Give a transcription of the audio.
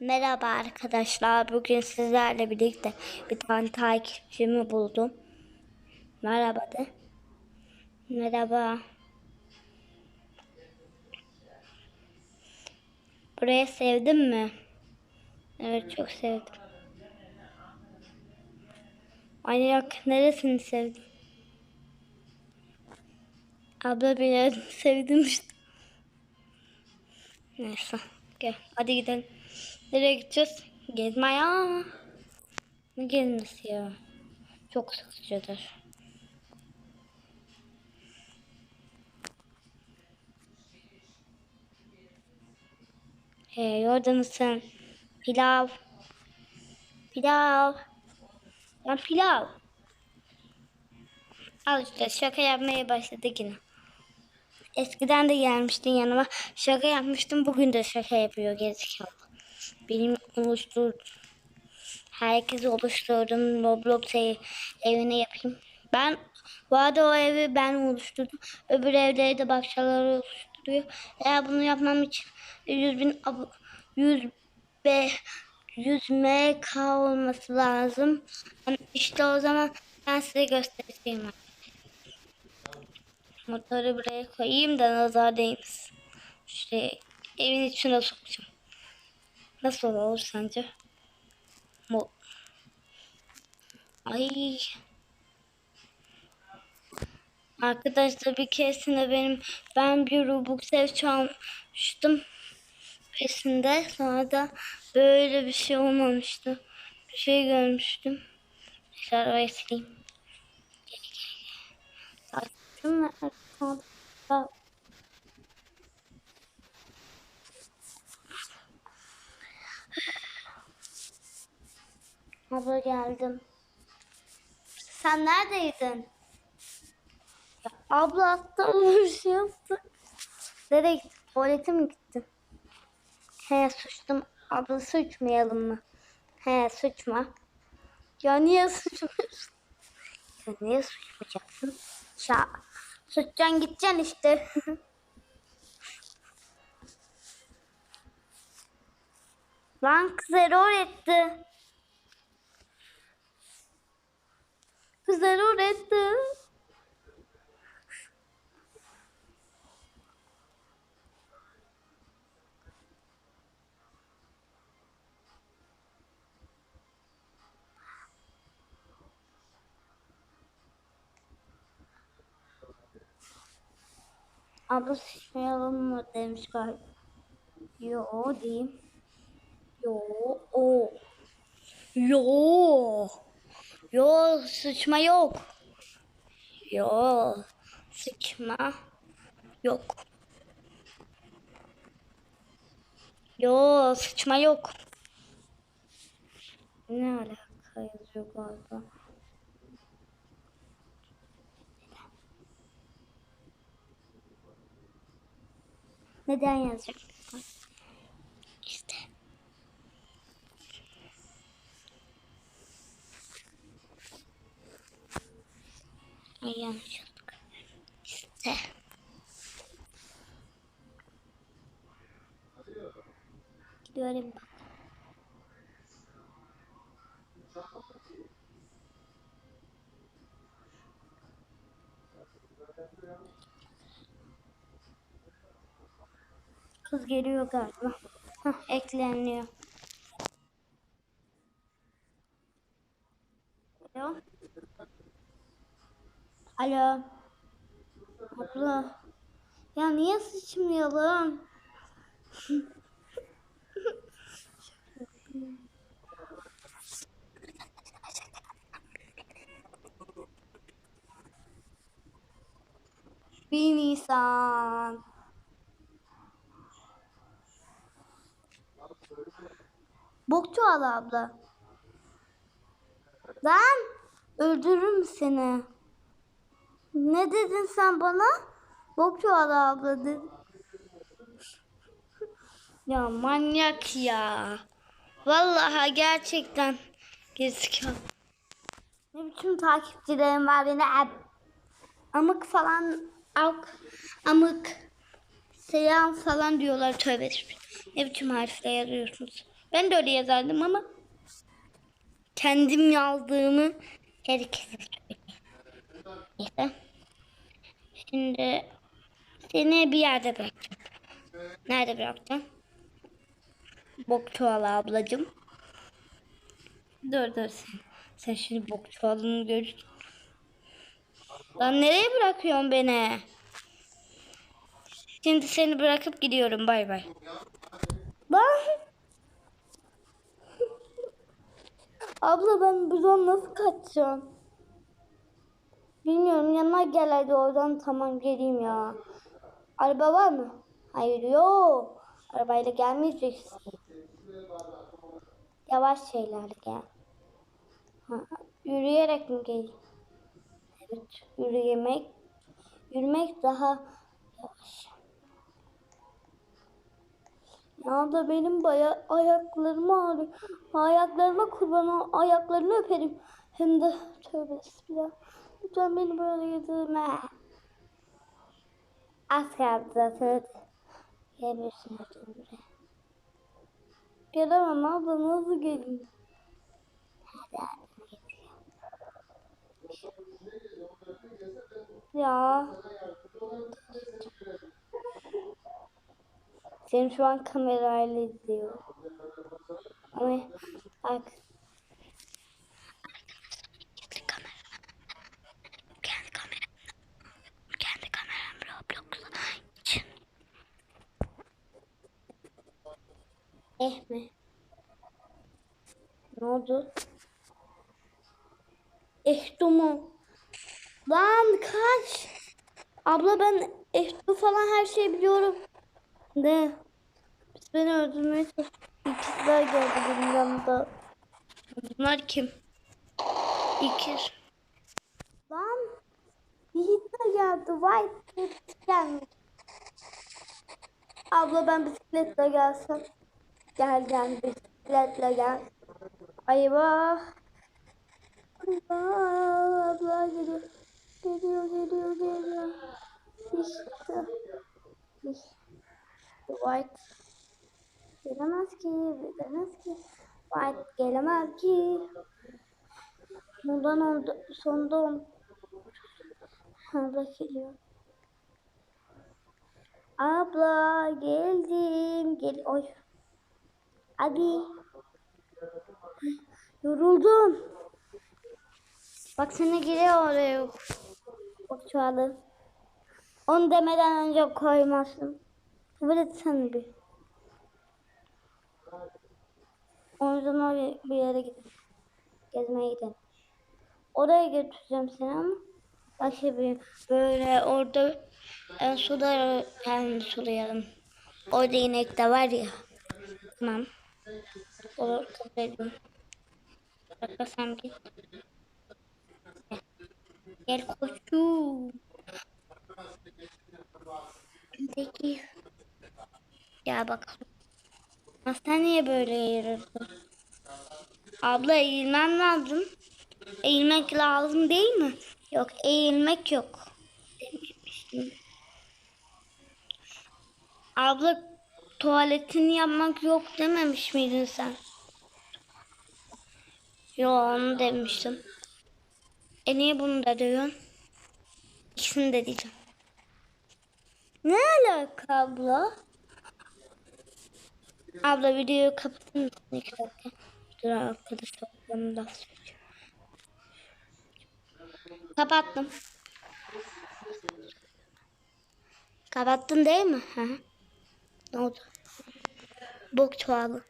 Merhaba arkadaşlar. Bugün sizlerle birlikte bir tane takipçimi buldum. Merhaba de. Merhaba. Burayı sevdin mi? Evet çok sevdim. Manyak neresini sevdin? Abla beni sevdim işte. Neyse. Gel hadi gidelim. Nereye gideceğiz? Gezme ya. Ne gezmesi ya? Çok sıkıcıdır. Hey orada mısın? Pilav. Pilav. Ben pilav. Al işte şaka yapmaya başladık yine. Eskiden de gelmiştin yanıma. Şaka yapmıştım. Bugün de şaka yapıyor gerizekalı. Benim oluştur herkesi oluşturdum. Roblox ev- evine yapayım. Ben bu arada o evi ben oluşturdum. Öbür evleri de başkaları oluşturuyor. Eğer bunu yapmam için 100 bin ab- 100 B 100 MK olması lazım. Yani İşte o zaman ben size göstereyim. Motoru buraya koyayım da nazar değmesin. İşte evin içine sokacağım. Nasıl olur sence? Mo Ay. Arkadaşlar bir keresinde benim ben bir Robux ev çalmıştım pesinde sonra da böyle bir şey olmamıştı. Bir şey görmüştüm. Neyse arabayı sileyim. Gel gel. Sakin mi? Bak. Abla geldim. Sen neredeydin? Abla attım bir şey yaptı. Nereye gittin? Tuvalete mi gittin? He suçtum. Abla suçmayalım mı? He suçma. Ya niye suçmuyorsun? Ya niye suçmayacaksın? Ya suçacaksın gideceksin işte. Lan kız error etti. Kız error etti. Abla sıçmayalım mı demiş galiba. Yo diyeyim. Yo o. Yo. Yo sıçma yok. Yo sıçma yok. Yo sıçma yok. Ne alaka yazıyor galiba. Neden yazacak? Ay yanlış. İşte. Gidiyorum bak. Kız geliyor galiba. Hah, ekleniyor. Alo. Alo. Abla. Ya niye sıçmayalım? Bir Nisan. Bokçu al abla. Lan öldürürüm seni. Ne dedin sen bana? Bokçu al abla dedin. ya manyak ya. Vallahi gerçekten gerizekalı. Ne biçim takipçilerim var yine ab- amık falan ak amık selam falan diyorlar tövbe. Ne biçim harfle yazıyorsunuz? Ben de öyle yazardım ama kendim yazdığımı herkese söyleyeyim. Neyse. Şimdi seni bir yerde bırakacağım. Nerede bırakacağım? Bok çuvalı ablacığım. Dur dur sen. Sen şimdi bok çuvalını gör. Lan nereye bırakıyorsun beni? Şimdi seni bırakıp gidiyorum. Bay bay. Lan. Abla ben buradan nasıl kaçacağım? Bilmiyorum yanına gel hadi oradan tamam geleyim ya. Araba var mı? Hayır yok. Arabayla gelmeyeceksin. Yavaş şeylerle gel. Ha, yürüyerek mi gel? Evet yürüyemek. Yürümek daha yavaş. Ya da benim baya ayaklarım ağrıyor. Ayaklarıma kurban ol- ayaklarını öperim. Hem de tövbe bismillah. Lütfen beni böyle yedirme. Az kaldı zaten. Gelebilirsin hadi buraya. Gelemem abla nasıl geleyim? Hadi hadi getiriyorum. Ya. Seni şu an kamerayla izliyor. Ama bak. Eh mi? Ne oldu? Ehtu mu? Lan kaç. Abla ben Ehtu falan her şeyi biliyorum. Ne? Biz beni öldürmeye. İkizler geldi benim yanımda. Bunlar kim? İkiz. Lan. Yiğitler geldi. White gelmiş. Abla ben bisikletle gelsem. Gel gel bisikletle gel. Ayva. Aa, abla geliyor. Geliyor geliyor geliyor. İşte. İşte. White. Gelemez ki. Gelemez ki. White gelemez ki. Bundan oldu. Sonunda on. Abla geliyor. Abla geldim. Gel. Oy. Hadi. Yoruldum. Bak sana giriyor oraya. Bak çuvalı. Onu demeden önce koymazdım. Kabul etsene bir. O yüzden oraya bir yere gidelim. Gezmeye gidelim. Oraya götüreceğim seni ama. Bak şimdi böyle orada e, suda yani sulayalım. Orada inek de var ya. Tamam. Olur kabul ediyorum. Bırakasam git. Gel. Koçum. Peki. Ya bakalım. Hastaneye böyle yürürdün. Abla eğilmen lazım. Eğilmek lazım değil mi? Yok eğilmek yok. Abla tuvaletini yapmak yok dememiş miydin sen? Yo onu demiştim. E niye bunu da diyorsun? İkisini de diyeceğim. Ne alaka abla? Abla videoyu kapatır mısın iki dakika? Dur arkadaşlar laf söyleyeceğim. Kapattım. Kapattın değil mi? Hı. Ne oldu? Bok çuvalı.